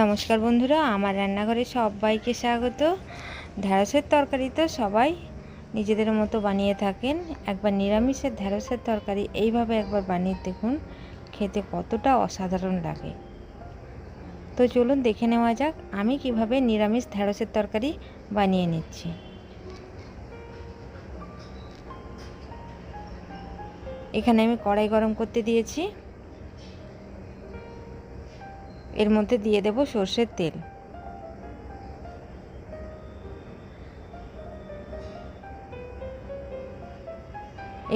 নমস্কার বন্ধুরা, আমার রান্নাঘরে সবাইকে স্বাগত। ঢ্যাঁড়সের তরকারি তো সবাই নিজেদের মতো বানিয়ে থাকেন। একবার নিরামিষের ঢ্যাঁড়সের তরকারি এইভাবে একবার বানিয়ে দেখুন, খেতে কতটা অসাধারণ লাগে। তো চলুন দেখে নেওয়া যাক, আমি কীভাবে নিরামিষ ঢ্যাঁড়সের তরকারি বানিয়ে নিচ্ছি। এখানে আমি কড়াই গরম করতে দিয়েছি। এর মধ্যে দিয়ে দেব সর্ষের তেল।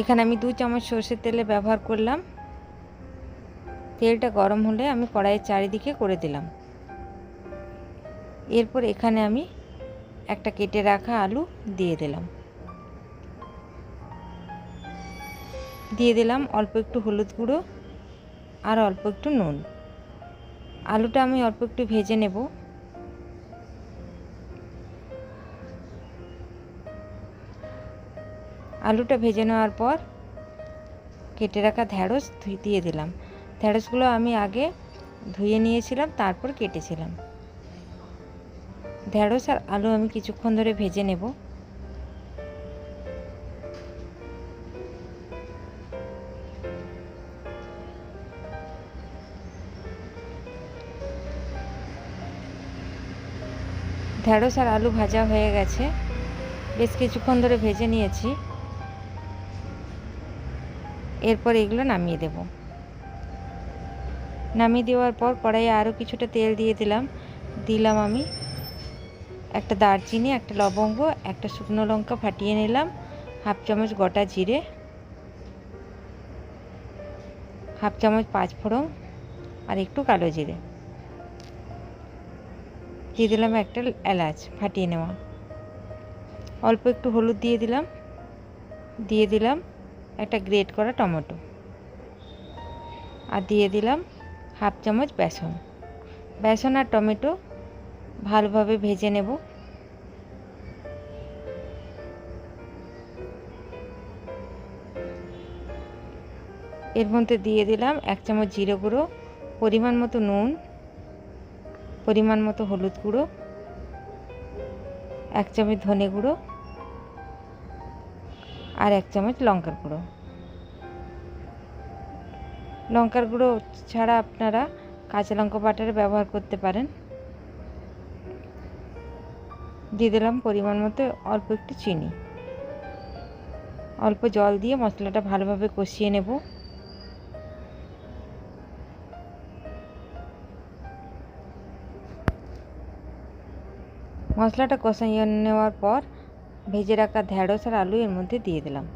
এখানে আমি দু চামচ সর্ষের তেলে ব্যবহার করলাম। তেলটা গরম হলে আমি কড়াইয়ের চারিদিকে করে দিলাম। এরপর এখানে আমি একটা কেটে রাখা আলু দিয়ে দিলাম। দিয়ে দিলাম অল্প একটু হলুদ গুঁড়ো আর অল্প একটু নুন। আলুটা আমি অল্প একটু ভেজে নেব। আলুটা ভেজে নেওয়ার পর কেটে রাখা ঢেঁড়স ঢ্যাঁড়স দিয়ে দিলাম। ঢ্যাঁড়সগুলো আমি আগে ধুয়ে নিয়েছিলাম, তারপর কেটেছিলাম। ঢ্যাঁড়স আর আলু আমি কিছুক্ষণ ধরে ভেজে নেব। ঢ্যাঁড়স আর আলু ভাজা হয়ে গেছে। বেশ কিছুক্ষণ ধরে ভেজে নিয়েছি। এরপর এগুলো নামিয়ে দেব। নামিয়ে দেওয়ার পর কড়াইয়ে আরও কিছুটা তেল দিয়ে দিলাম। দিলাম আমি একটা দারচিনি, একটা লবঙ্গ, একটা শুকনো লঙ্কা ফাটিয়ে নিলাম। হাফ চামচ গোটা জিরে, হাফ চামচ পাঁচফোড়ন আর একটু কালো জিরে। দিয়ে দিলাম একটা এলাচ ফাটিয়ে নেওয়া। অল্প একটু হলুদ দিয়ে দিলাম। দিয়ে দিলাম একটা গ্রেট করা টমেটো। আর দিয়ে দিলাম হাফ চামচ বেসন। বেসন আর টমেটো ভালোভাবে ভেজে নেব। এর মধ্যে দিয়ে দিলাম এক চামচ জিরে গুঁড়ো, পরিমাণ মতো নুন পরিমাণ মতো হলুদ গুঁড়ো, এক চামচ ধনে গুঁড়ো আর এক চামচ লঙ্কার গুঁড়ো। লঙ্কার গুঁড়ো ছাড়া আপনারা কাঁচা লঙ্কা বাটার ব্যবহার করতে পারেন। দিয়ে দিলাম পরিমাণ মতো অল্প একটু চিনি। অল্প জল দিয়ে মশলাটা ভালোভাবে কষিয়ে নেব। মশলাটা কষাইয়ে নেওয়ার পর ভেজে রাখা ঢ্যাঁড়স আর আলু এর মধ্যে দিয়ে দিলাম।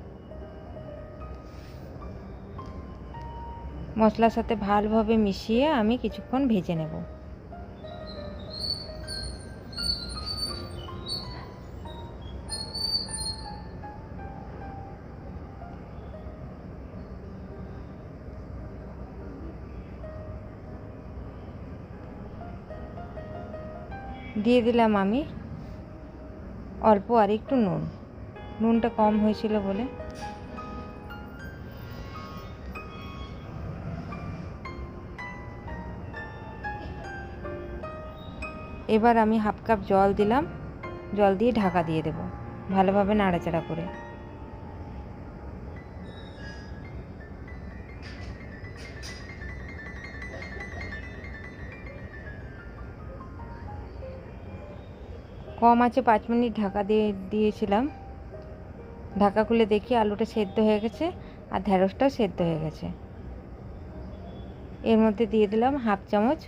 মশলার সাথে ভালোভাবে মিশিয়ে আমি কিছুক্ষণ ভেজে নেব। দিয়ে দিলাম আমি অল্প আর একটু নুন। নুনটা কম হয়েছিল বলে। এবার আমি হাফ কাপ জল দিলাম। জল দিয়ে ঢাকা দিয়ে দেব। ভালোভাবে নাড়াচাড়া করে। কম আছে পাঁচ মিনিট ঢাকা দিয়ে দিয়েছিলাম। ঢাকা খুলে দেখি আলুটা সেদ্ধ হয়ে গেছে আর ঢ্যাঁড়সটাও সেদ্ধ হয়ে গেছে। এর মধ্যে দিয়ে দিলাম হাফ চামচ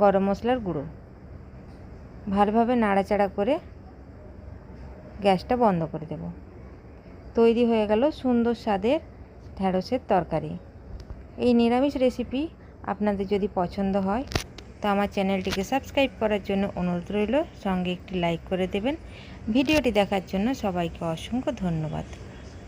গরম মশলার গুঁড়ো। ভালোভাবে নাড়াচাড়া করে গ্যাসটা বন্ধ করে দেব। তৈরি হয়ে গেল সুন্দর স্বাদের ঢ্যাঁড়সের তরকারি। এই নিরামিষ রেসিপি আপনাদের যদি পছন্দ হয় তো আমার চ্যানেলটিকে সাবস্ক্রাইব করার জন্য অনুরোধ রইল। সঙ্গে একটি লাইক করে দেবেন। ভিডিওটি দেখার জন্য সবাইকে অসংখ্য ধন্যবাদ।